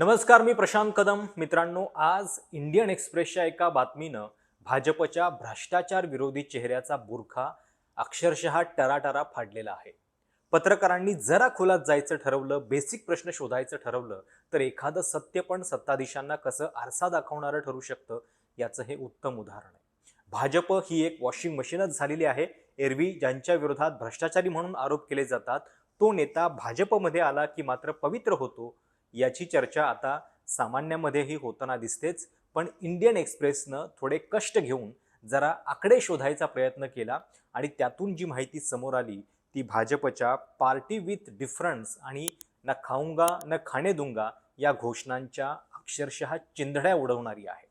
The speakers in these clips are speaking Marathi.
नमस्कार मी प्रशांत कदम. मित्रांनो आज इंडियन एक्सप्रेसच्या एका बातमीनं भाजपच्या भ्रष्टाचार विरोधी चेहऱ्याचा बुरखा अक्षरशः टराटरा फाडलेला आहे. पत्रकारांनी जरा खोलात जायचं ठरवलं बेसिक प्रश्न शोधायचं ठरवलं तर एखादं सत्य पण सत्ताधीशांना कसं आरसा दाखवणारं ठरू शकतं याचं हे उत्तम उदाहरण आहे. भाजप ही एक वॉशिंग मशीनच झालेली आहे. एरवी ज्यांच्या विरोधात भ्रष्टाचारी म्हणून आरोप केले जातात तो नेता भाजपमध्ये आला की मात्र पवित्र होतो याची चर्चा आता सामान्यामध्येही होताना दिसतेच. पण इंडियन एक्सप्रेसनं थोडे कष्ट घेऊन जरा आकडे शोधायचा प्रयत्न केला आणि त्यातून जी माहिती समोर आली ती भाजपच्या पार्टी विथ डिफरन्स आणि न खाऊंगा न खाणे दुंगा या घोषणांच्या अक्षरशः चिंधड्या उडवणारी आहे.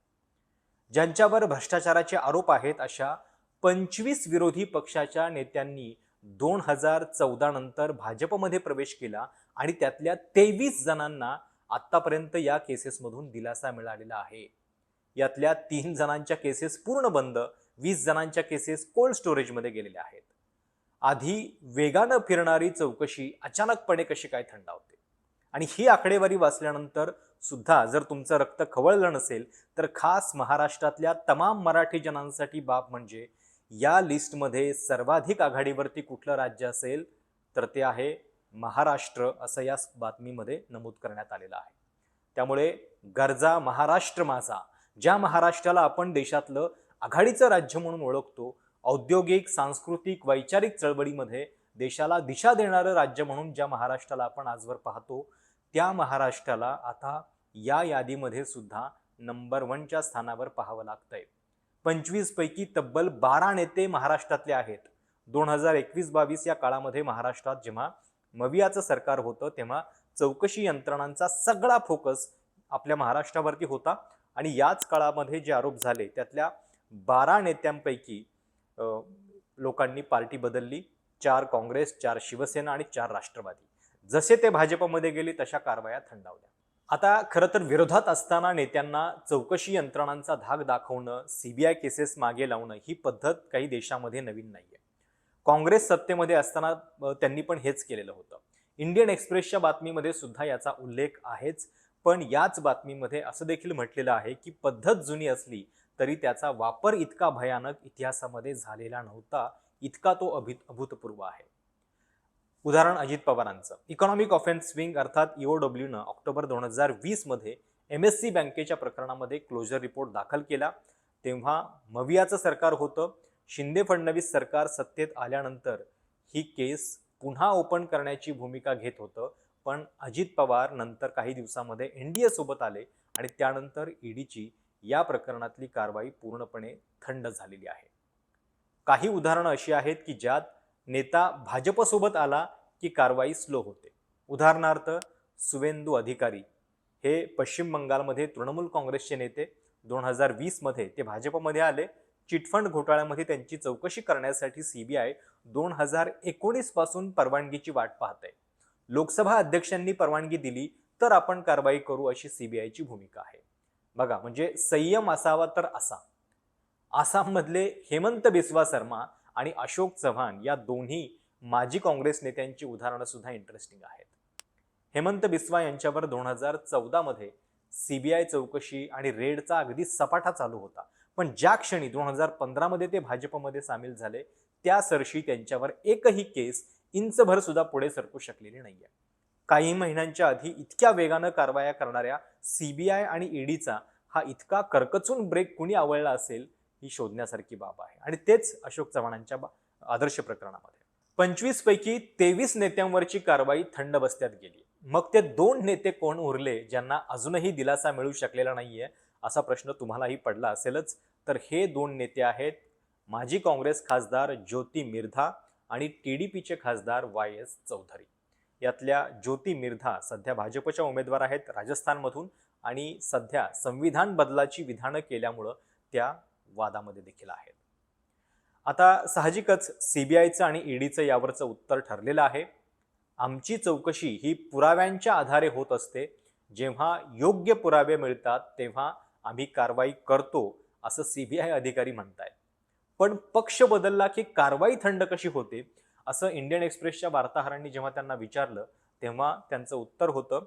ज्यांच्यावर भ्रष्टाचाराचे आरोप आहेत अशा पंचवीस विरोधी पक्षाच्या नेत्यांनी दोन हजार चौदा नंतर भाजपमध्ये प्रवेश केला आणि त्यातल्या तेवीस जणांना आत्तापर्यंत या केसेसमधून दिलासा मिळालेला आहे. यातल्या तीन जणांच्या केसेस पूर्ण बंद वीस जणांच्या केसेस कोल्ड स्टोरेजमध्ये गेलेल्या आहेत. आधी वेगानं फिरणारी चौकशी अचानकपणे कशी काय थंडावते? आणि ही आकडेवारी वाचल्यानंतर सुद्धा जर तुमचं रक्त खवळलं नसेल तर खास महाराष्ट्रातल्या तमाम मराठी जनांसाठी बाब म्हणजे या लिस्टमध्ये सर्वाधिक आघाडीवरती कुठलं राज्य असेल तर ते आहे महाराष्ट्र असं या बातमीमध्ये नमूद करण्यात आलेलं आहे. त्यामुळे गरजा महाराष्ट्र माझा ज्या महाराष्ट्राला आपण देशातलं आघाडीचं राज्य म्हणून ओळखतो औद्योगिक सांस्कृतिक वैचारिक चळवळीमध्ये देशाला दिशा देणारं राज्य म्हणून ज्या महाराष्ट्राला आपण आजवर पाहतो त्या महाराष्ट्राला आता या यादीमध्ये सुद्धा नंबर वनच्या स्थानावर पाहावं लागतंय. पंचवीस पैकी तब्बल बारा नेते महाराष्ट्रातले आहेत. दोन हजार एकवीस बावीस या काळामध्ये महाराष्ट्रात जेव्हा मवियाचं सरकार होतं तेव्हा चौकशी यंत्रणांचा सगळा फोकस आपल्या महाराष्ट्रावरती होता. आणि याच काळामध्ये जे आरोप झाले त्यातल्या बारा नेत्यांपैकी लोकांनी पार्टी बदलली. चार काँग्रेस चार शिवसेना आणि चार राष्ट्रवादी. जसे ते भाजपमध्ये गेले तशा कारवाया थंडावल्या. आता खरं तर विरोधात असताना नेत्यांना चौकशी यंत्रणांचा धाक दाखवणं सीबीआय केसेस मागे लावणं ही पद्धत काही देशामध्ये नवीन नाही आहे काँग्रेस सत्तेमध्ये असताना त्यांनी पण हेच केलेलं होतं. इंडियन एक्सप्रेसच्या बातमीमध्ये सुद्धा याचा उल्लेख आहेच. पण याच बातमीमध्ये असं देखील म्हटलेलं आहे की पद्धत जुनी असली तरी त्याचा वापर इतका भयानक इतिहासामध्ये झालेला नव्हता. इतका तो अभि अभूतपूर्व आहे. उदाहरण अजित पवारांचं. इकॉनॉमिक ऑफेन्स विंग अर्थात E ईओडब्ल्यूनं ऑक्टोबर दोन हजार वीसमध्ये एम एस सी बँकेच्या प्रकरणामध्ये क्लोजर रिपोर्ट दाखल केला. तेव्हा मवियाचं सरकार होतं. शिंदे फडणवीस सरकार सत्तेत आल्यानंतर ही केस पुन्हा ओपन करण्याची भूमिका घेत होतं. पण अजित पवार नंतर काही दिवसामध्ये एन डी सोबत आले आणि त्यानंतर ईडीची या प्रकरणातली कारवाई पूर्णपणे थंड झालेली आहे. काही उदाहरणं अशी आहेत की ज्यात नेता भाजपसोबत आला की कारवाई स्लो होते. उदाहरणार्थ सुवेंदू अधिकारी हे पश्चिम बंगालमध्ये तृणमूल काँग्रेसचे नेते. दोन हजार वीसमध्ये ते भाजपमध्ये आले. चिटफंड घोटाळ्यामध्ये त्यांची चौकशी करण्यासाठी सीबीआय दोन हजार एकोणीसपासून परवानगीची वाट पाहते लोकसभा अध्यक्षांनी परवानगी दिली तर आपण कारवाई करू अशी सीबीआयची भूमिका आहे. बघा म्हणजे संयम असावा तर असा. आसाममधले हेमंत बिस्वा शर्मा आणि अशोक चव्हाण या दोन्ही माजी काँग्रेस नेत्यांची उदाहरणं सुद्धा इंटरेस्टिंग आहेत. हेमंत बिस्वा यांच्यावर दोन हजार चौदामध्ये सीबीआय चौकशी आणि रेडचा अगदी सपाटा चालू होता. पण ज्या क्षणी दोन हजार पंधरामध्ये ते भाजपमध्ये सामील झाले त्या सरशी त्यांच्यावर एकही केस इंचभर सुद्धा पुढे सरकू शकलेली नाहीये. काही महिन्यांच्या आधी इतक्या वेगानं कारवाया करणाऱ्या सीबीआय आणि ईडीचा हा इतका कर्कचून ब्रेक कुणी आवळला असेल ही शोधण्यासारखी बाब आहे. आणि तेच अशोक चव्हाणांच्या बा- आदर्श प्रकरणामध्ये. पंचवीस पैकी तेवीस नेत्यांवरची कारवाई थंड बसत्यात गेली. मग ते दोन नेते कोण उरले ज्यांना अजूनही दिलासा मिळू शकलेला नाहीये असा प्रश्न तुम्हालाही पडला असेलच तर हे दोन नेते आहेत माजी काँग्रेस खासदार ज्योती मिर्धा आणि टी डी पीचे खासदार वाय एस चौधरी. यातल्या ज्योती मिर्धा सध्या भाजपच्या उमेदवार आहेत राजस्थानमधून आणि सध्या संविधान बदलाची विधानं केल्यामुळं त्या वादामध्ये देखील आहेत. आता साहजिकच सीबीआयचं आणि ईडीचं यावरचं उत्तर ठरलेलं आहे. आमची चौकशी ही पुराव्यांच्या आधारे होत असते. जेव्हा योग्य पुरावे मिळतात तेव्हा आम्ही कारवाई करतो असं सीबीआय अधिकारी म्हणतायत. पण पक्ष बदलला की कारवाई थंड कशी होते असं इंडियन एक्सप्रेसच्या वार्ताहरांनी जेव्हा त्यांना विचारलं तेव्हा त्यांचं उत्तर होतं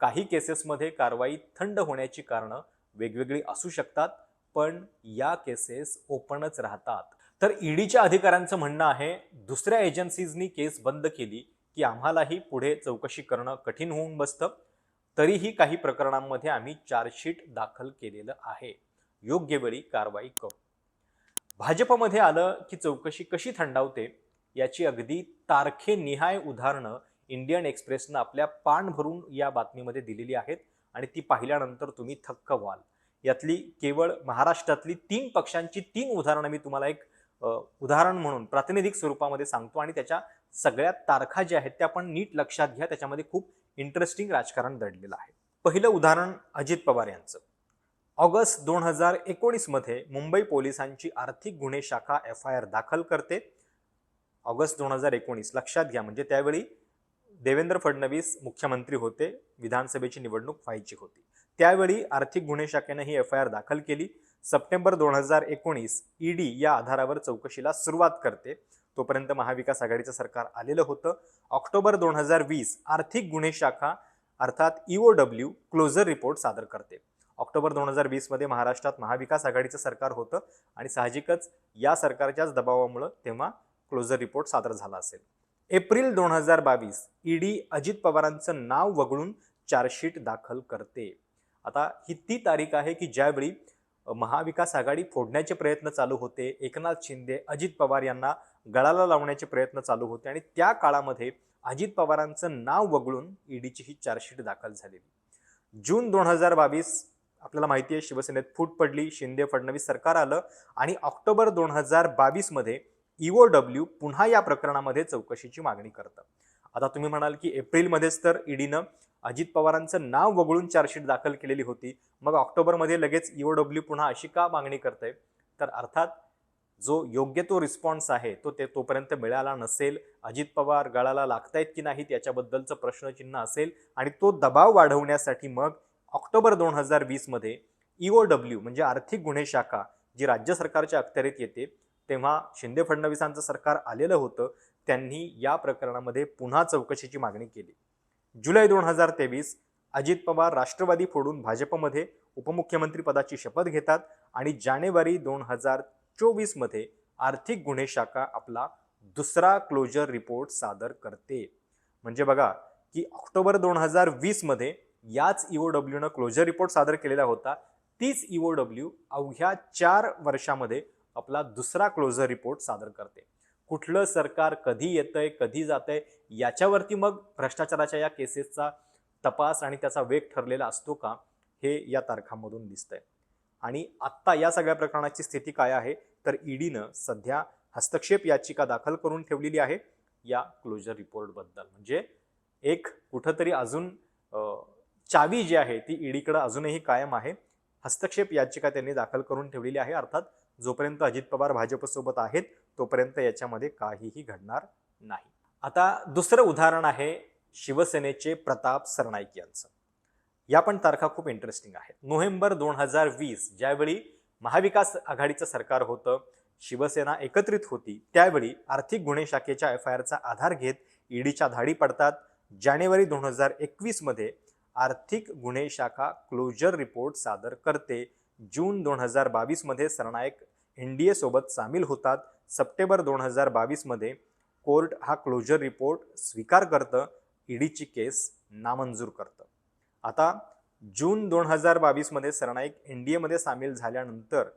काही केसेसमध्ये कारवाई थंड होण्याची कारणं वेगवेगळी असू शकतात पण या केसेस ओपनच राहतात. तर ईडीच्या अधिकाऱ्यांचं म्हणणं आहे दुसऱ्या एजन्सीजनी केस बंद केली की आम्हालाही पुढे चौकशी करणं कठीण होऊन बसतं. तरीही काही प्रकरणांमध्ये आम्ही चार्जशीट दाखल केलेलं आहे. योग्य वेळी कारवाई करू. भाजपमध्ये आलं की चौकशी कशी थंडावते याची अगदी तारखेनिहाय उदाहरणं इंडियन एक्सप्रेसनं आपल्या पान भरून या बातमीमध्ये दिलेली आहेत आणि ती पाहिल्यानंतर तुम्ही थक्क व्हाल. यातली केवळ महाराष्ट्रातली तीन पक्षांची तीन उदाहरणं मी तुम्हाला एक उदाहरण म्हणून प्रातिनिधिक स्वरूपामध्ये सांगतो आणि त्याच्या सगळ्या तारखा ज्या आहेत त्या आपण नीट लक्षात घ्या त्याच्यामध्ये खूप इंटरेस्टिंग राजकारण दडलेलं आहे. पहिलं उदाहरण अजित पवार यांचं. ऑगस्ट दोन हजार एकोणीसमध्ये मुंबई पोलिसांची आर्थिक गुन्हे शाखा एफ आय आर दाखल करते. ऑगस्ट दोन हजार एकोणीस लक्षात घ्या म्हणजे त्यावेळी देवेंद्र फडणवीस मुख्यमंत्री होते विधानसभेची निवडणूक व्हायची होती. त्यावेळी आर्थिक गुन्हे शाखेनं ही एफ आय आर दाखल केली. सप्टेंबर दोन हजार एकोणीस ईडी या आधारावर चौकशीला सुरुवात करते. तोपर्यंत महाविकास आघाडीचं सरकार आलेलं होतं. ऑक्टोबर दोन हजार वीस आर्थिक गुन्हे शाखा अर्थात ईओ डब्ल्यू क्लोजर रिपोर्ट सादर करते. ऑक्टोबर दोन हजार वीसमध्ये महाराष्ट्रात महाविकास आघाडीचं सरकार होतं आणि साहजिकच या सरकारच्याच दबावामुळं तेव्हा क्लोजर रिपोर्ट सादर झाला असेल. एप्रिल दोन हजार बावीस ईडी अजित पवारांचं नाव वगळून चार्जशीट दाखल करते. आता ही ती तारीख आहे की ज्यावेळी महाविकास आघाडी फोडण्याचे प्रयत्न चालू होते एकनाथ शिंदे अजित पवार यांना गळाला लावण्याचे प्रयत्न चालू होते आणि त्या काळामध्ये अजित पवारांचं नाव वगळून ईडीची ही चार्जशीट दाखल झालेली. जून दोन हजार बावीस आपल्याला माहिती आहे शिवसेनेत फूट पडली शिंदे फडणवीस सरकार आलं आणि ऑक्टोबर दोन हजार बावीसमध्ये ईओ डब्ल्यू पुन्हा या प्रकरणामध्ये चौकशीची मागणी करतं. आता तुम्ही म्हणाल की एप्रिलमध्येच तर ईडीनं अजित पवारांचं नाव वगळून चार्जशीट दाखल केलेली होती. मग ऑक्टोबरमध्ये लगेच ईओ डब्ल्यू पुन्हा अशी का मागणी करते तर अर्थात जो योग्य तो रिस्पॉन्स आहे तो ते तोपर्यंत मिळाला नसेल अजित पवार गळाला लागतायत की नाहीत याच्याबद्दलचं प्रश्नचिन्ह असेल आणि तो दबाव वाढवण्यासाठी मग ऑक्टोबर दोन हजार वीसमध्ये ओ डब्ल्यू म्हणजे आर्थिक गुन्हे शाखा जी राज्य सरकारच्या अखत्यारीत येते तेव्हा शिंदे फडणवीसांचं सरकार आलेलं होतं त्यांनी या प्रकरणामध्ये पुन्हा चौकशीची मागणी केली. जुलै दोन हजार तेवीस अजित पवार राष्ट्रवादी फोडून भाजपमध्ये उपमुख्यमंत्री पदाची शपथ घेतात आणि जानेवारी दोन हजार चोवीसमध्ये आर्थिक गुन्हे शाखा आपला दुसरा क्लोजर रिपोर्ट सादर करते. म्हणजे बघा की ऑक्टोबर दोन हजार वीसमध्ये याच E डब्ल्यूनं क्लोजर रिपोर्ट सादर केलेला होता. तीच E डब्ल्यू अवघ्या चार वर्षामध्ये आपला दुसरा क्लोजर रिपोर्ट सादर करते. कुठलं सरकार कधी येतंय कधी जातंय याच्यावरती मग भ्रष्टाचाराच्या या केसेसचा तपास आणि त्याचा वेग ठरलेला असतो का हे या तारखांमधून दिसतंय. आणि आत्ता या सगळ्या प्रकरणाची स्थिती काय आहे तर ईडीनं सध्या हस्तक्षेप याचिका दाखल करून ठेवलेली आहे या क्लोजर रिपोर्टबद्दल म्हणजे एक कुठंतरी अजून चावी जी आहे ती ईडीकडे अजूनही कायम आहे. हस्तक्षेप याचिका त्यांनी दाखल करून ठेवलेली आहे. अर्थात जोपर्यंत अजित पवार भाजपसोबत आहेत तोपर्यंत याच्यामध्ये काहीही घडणार नाही. आता दुसरं उदाहरण आहे शिवसेनेचे प्रताप सरनाईक यांचं. या पण तारखा खूप इंटरेस्टिंग आहेत. नोव्हेंबर दोन हजार वीस ज्यावेळी महाविकास आघाडीचं सरकार होतं शिवसेना एकत्रित होती त्यावेळी आर्थिक गुन्हे शाखेच्या एफ आय आरचा आधार घेत ईडीच्या धाडी पडतात. जानेवारी दोन हजार एकवीसमध्ये आर्थिक गुन्हे शाखा क्लोजर रिपोर्ट सादर करते. जून दोन हजार बावीसमध्ये सरनायक एन डी एसोबत सामील होतात. सप्टेंबर दोन हजार बावीसमध्ये कोर्ट हा क्लोजर रिपोर्ट स्वीकार करतं. ईडीची केस नामंजूर करतं. आता जून दोन हजार बावीसमध्ये सरनाईक एन डी एमध्ये सामील झाल्यानंतर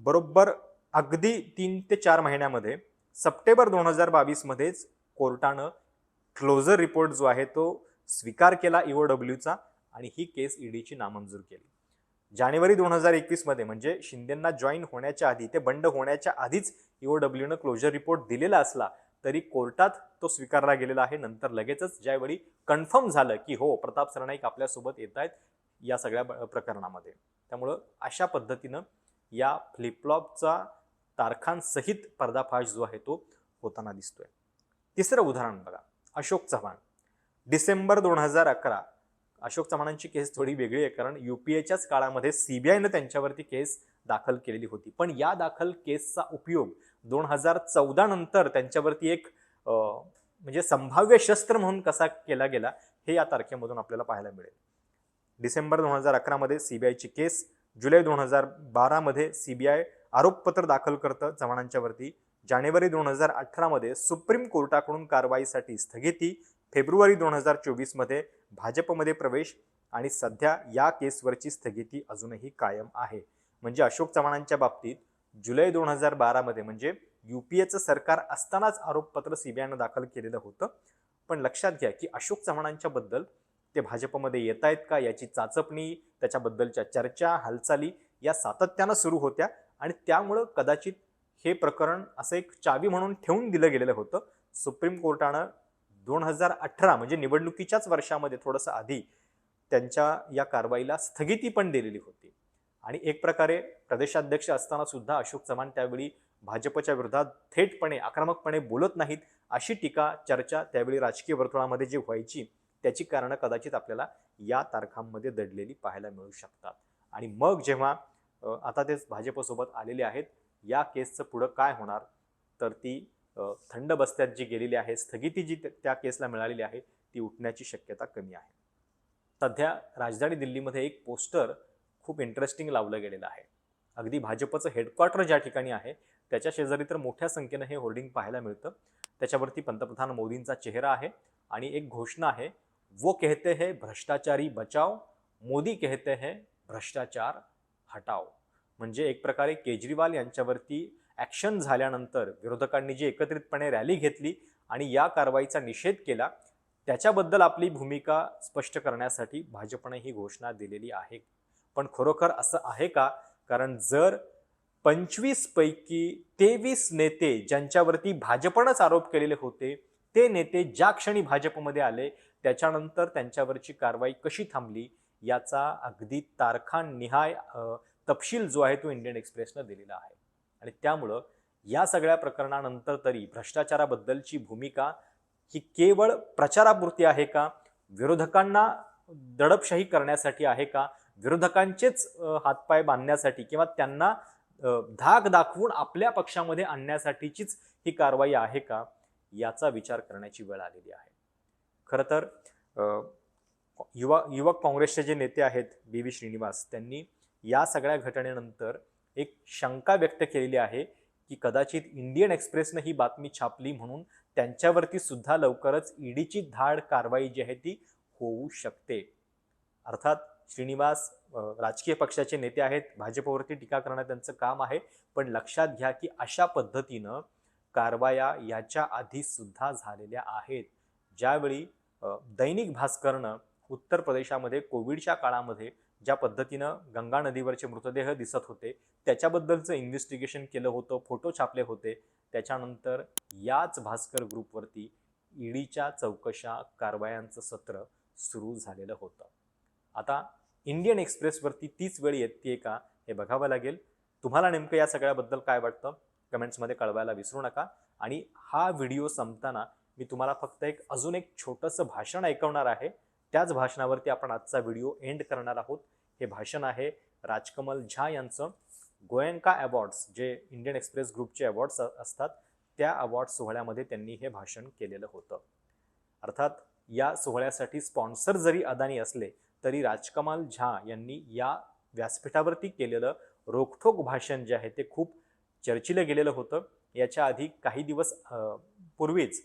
बरोबर अगदी तीन ते चार महिन्यामध्ये सप्टेंबर दोन हजार बावीसमध्येच कोर्टानं क्लोजर रिपोर्ट जो आहे तो स्वीकार केला इओ डब्ल्यूचा आणि ही केस ईडीची नामंजूर केली. जानेवारी दोन हजार एकवीसमध्ये म्हणजे शिंदेंना जॉईन होण्याच्या आधी ते बंड होण्याच्या आधीच इओ डब्ल्यूनं क्लोजर रिपोर्ट दिलेला असला तरी कोर्टात तो स्वीकारला गेलेला आहे. नंतर लगेचच ज्यावेळी कन्फर्म झालं की हो प्रताप सरनाईक आपल्यासोबत येत आहेत या सगळ्या ब- प्रकरणामध्ये. त्यामुळं अशा पद्धतीनं या फ्लिपफ्लॉपचा तारखांसहित पर्दाफाश जो आहे तो होताना दिसतोय. तिसरं उदाहरण बघा. अशोक चव्हाण. डिसेंबर दोन हजार अकरा. अशोक चव्हाणांची केस थोडी वेगळी आहे कारण युपीएच्याच काळामध्ये सीबीआयनं त्यांच्यावरती केस दाखल केलेली होती. पण या दाखल केसचा उपयोग दोन हजार चौदा नंतर त्यांच्यावरती एक म्हणजे संभाव्य शस्त्र म्हणून कसा केला गेला हे या तारखेमधून आपल्याला पाहायला मिळेल. डिसेंबर दोन हजार अकरामध्ये सीबीआयची केस जुलै दोन हजार बारामध्ये सीबीआय आरोपपत्र दाखल करतं चव्हाणांच्यावरती जानेवारी दोन हजार अठरामध्ये सुप्रीम कोर्टाकडून कारवाईसाठी स्थगिती फेब्रुवारी दोन हजार चोवीसमध्ये भाजपमध्ये प्रवेश आणि सध्या या केसवरची स्थगिती अजूनही कायम आहे. म्हणजे अशोक चव्हाणांच्या बाबतीत जुलै दोन हजार बारामध्ये म्हणजे यू पी एचं सरकार असतानाच आरोपपत्र सीबीआयनं दाखल केलेलं होतं. पण लक्षात घ्या की अशोक चव्हाणांच्या बद्दल ते भाजपमध्ये येत आहेत का याची चाचपणी त्याच्याबद्दलच्या चर्चा हालचाली या सातत्यानं सुरू होत्या आणि त्यामुळं कदाचित हे प्रकरण असं एक चावी म्हणून ठेवून दिलं गेलेलं होतं. सुप्रीम कोर्टानं दोन हजार अठरा म्हणजे निवडणुकीच्याच वर्षामध्ये थोडंसं आधी त्यांच्या या कारवाईला स्थगिती पण दिलेली होती. आणि एक प्रकारे प्रदेशाध्यक्ष असताना सुद्धा अशोक चव्हाण त्यावेळी भाजपच्या विरोधात थेटपणे आक्रमकपणे बोलत नाहीत अशी टीका चर्चा त्यावेळी राजकीय वर्तुळामध्ये जी व्हायची त्याची कारणं कदाचित आपल्याला या तारखांमध्ये दडलेली पाहायला मिळू शकतात. आणि मग जेव्हा आता ते भाजपसोबत आलेले आहेत या केसचं पुढं काय होणार तर ती थंड बस्त्यात जी गेलेली आहे स्थगिती जी त्या- केसला मिळालेली आहे ती उठण्याची शक्यता कमी आहे. सध्या राजधानी दिल्लीमध्ये एक पोस्टर खूप इंटरेस्टिंग लावलं गेलेलं आहे. अगदी भाजपचं हेडक्वार्टर ज्या ठिकाणी आहे त्याच्या शेजारी तर मोठ्या संख्येनं हे होर्डिंग पाहायला मिळतं. त्याच्यावरती पंतप्रधान मोदींचा चेहरा आहे आणि एक घोषणा आहे वो कहते हैं भ्रष्टाचारी बचाव मोदी कहते हैं भ्रष्टाचार हटाव म्हणजे एक प्रकारे केजरीवाल यांच्यावरती ॲक्शन झाल्यानंतर विरोधकांनी जी एकत्रितपणे रॅली घेतली आणि या कारवाईचा निषेध केला त्याच्याबद्दल आपली भूमिका स्पष्ट करण्यासाठी भाजपने ही घोषणा दिलेली आहे. पण खरोखर असं आहे का? कारण जर पंचवीस पैकी तेवीस नेते ज्यांच्यावरती भाजपनंच आरोप केलेले होते ते नेते ज्या क्षणी भाजपमध्ये आले त्याच्यानंतर त्यांच्यावरची कारवाई कशी थांबली याचा अगदी तारखानिहाय निहाय तपशील जो आहे तो इंडियन एक्सप्रेसनं दिलेला आहे. आणि त्यामुळं या सगळ्या प्रकरणानंतर तरी भ्रष्टाचाराबद्दलची भूमिका ही केवळ प्रचारापुरती आहे का? विरोधकांना दडपशाही करण्यासाठी आहे का? विरोधकांचेच हातपाय बांधण्यासाठी किंवा त्यांना धाक दाखवून आपल्या पक्षामध्ये आणण्यासाठीचीच ही कारवाई आहे का? याचा विचार करण्याची वेळ आलेली आहे. खरं तर युवा युवक काँग्रेसचे जे नेते आहेत बी व्ही श्रीनिवास त्यांनी या सगळ्या घटनेनंतर एक शंका व्यक्त केलेली आहे की कदाचित इंडियन एक्सप्रेसनं ही बातमी छापली म्हणून त्यांच्यावरती सुद्धा लवकरच ईडीची धाड कारवाई जी आहे ती होऊ शकते. अर्थात श्रीनिवास राजकीय पक्षाचे नेते आहेत भाजपवरती टीका करणं त्यांचं काम आहे पण लक्षात घ्या की अशा पद्धतीनं कारवाया याच्या आधी सुद्धा झालेल्या आहेत. ज्यावेळी दैनिक भास्करनं उत्तर प्रदेशामध्ये कोविडच्या काळामध्ये ज्या पद्धतीनं गंगा नदीवरचे मृतदेह दिसत होते त्याच्याबद्दलचं इन्व्हेस्टिगेशन केलं होतं फोटो छापले होते. त्याच्यानंतर याच भास्कर ग्रुपवरती ईडीच्या चौकशा कारवायांचं सत्र सुरू झालेलं होतं. आता इंडियन एक्सप्रेसवरती तीच वेळ येते का हे बघावं लागेल. तुम्हाला नेमकं या सगळ्याबद्दल काय वाटतं? कमेंट्समध्ये कळवायला विसरू नका. आणि हा व्हिडिओ संपताना मी तुम्हाला फक्त एक अजून एक छोटंसं भाषण ऐकवणार आहे. त्याच भाषणावरती आपण आजचा व्हिडिओ एंड करणार आहोत. हे भाषण आहे राजकमल झा यांचं. गोयंका अवॉर्ड्स जे इंडियन एक्सप्रेस ग्रुपचे अवॉर्ड्स असतात त्या अवॉर्ड सोहळ्यामध्ये त्यांनी हे भाषण केलेलं होतं. अर्थात या सोहळ्यासाठी स्पॉन्सर जरी अदानी असले तरी राजकमाल झा यांनी या व्यासपीठावरती केलेलं रोखठोक भाषण जे आहे ते खूप चर्चिलं गेलेलं होतं. याच्या आधी काही दिवस पूर्वीच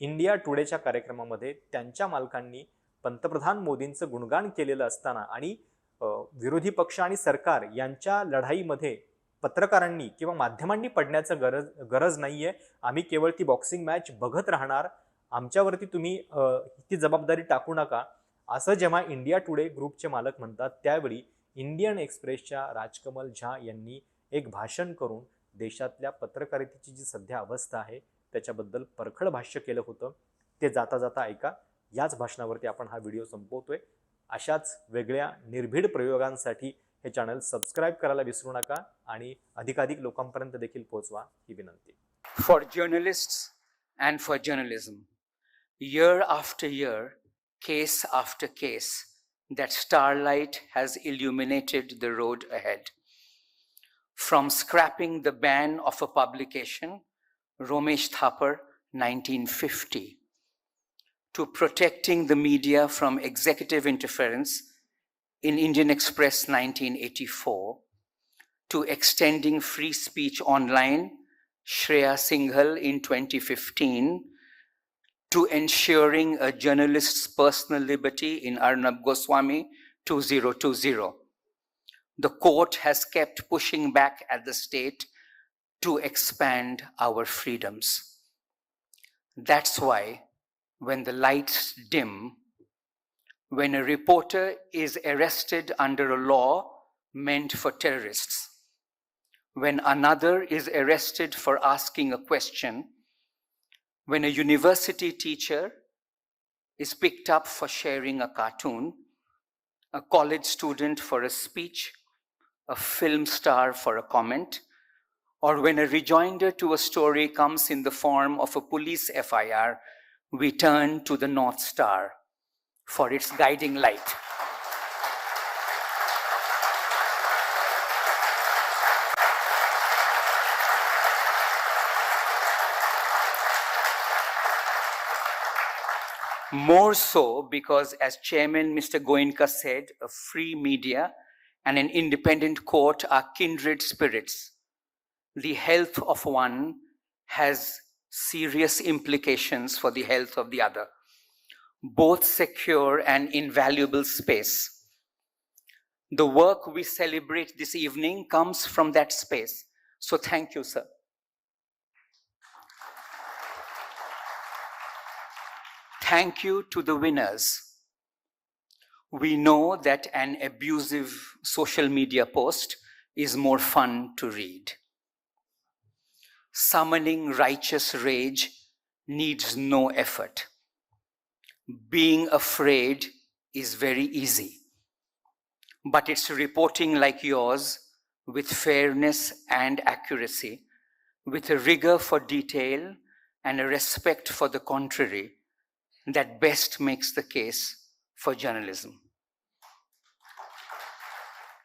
इंडिया टुडेच्या कार्यक्रमामध्ये त्यांच्या मालकांनी पंतप्रधान मोदींचं गुणगान केलेलं असताना आणि विरोधी पक्ष आणि सरकार यांच्या लढाईमध्ये पत्रकारांनी किंवा माध्यमांनी पडण्याचं गरज गरज नाही आहे आम्ही केवळ ती बॉक्सिंग मॅच बघत राहणार. आमच्यावरती तुम्ही ती जबाबदारी टाकू नका. असं जेव्हा इंडिया टुडे ग्रुपचे मालक म्हणतात त्यावेळी इंडियन एक्सप्रेसच्या राजकमल झा यांनी एक भाषण करून देशातल्या पत्रकारितेची जी सध्या अवस्था आहे त्याच्याबद्दल परखड भाष्य केलं होतं. ते जाता जाता ऐका. याच भाषणावरती आपण हा व्हिडिओ संपवतोय. अशाच वेगळ्या निर्भीड प्रयोगांसाठी हे चॅनल सबस्क्राईब करायला विसरू नका आणि अधिकाधिक लोकांपर्यंत देखील पोहोचवा ही विनंती. For journalist and for journalism year after year case after case that star light has illuminated the road ahead from scrapping the ban of a publication Romesh Thapar nineteen fifty to protecting the media from executive interference in Indian Express 1984 to extending free speech online, Shreya Singhal in 2015, to ensuring a journalist's personal liberty in Arnab Goswami 2020. The court has kept pushing back at the state to expand our freedoms. That's why when the lights dim, when a reporter is arrested under a law meant for terrorists, when another is arrested for asking a question, when a university teacher is picked up for sharing a cartoon, a college student for a speech, a film star for a comment, or when a rejoinder to a story comes in the form of a police FIR, we turn to the North Star for its guiding light. More so because, as Chairman Mr. Goenka said, a free media and an independent court are kindred spirits. The health of one has serious implications for the health of the other. Both secure and invaluable space. The work we celebrate this evening comes from that space. So, thank you, sir. Thank you to the winners. We know that an abusive social media post is more fun to read. Summoning righteous rage needs no effort. Being afraid is very easy. But it's reporting like yours with fairness and accuracy, with a rigor for detail and a respect for the contrary that best makes the case for journalism.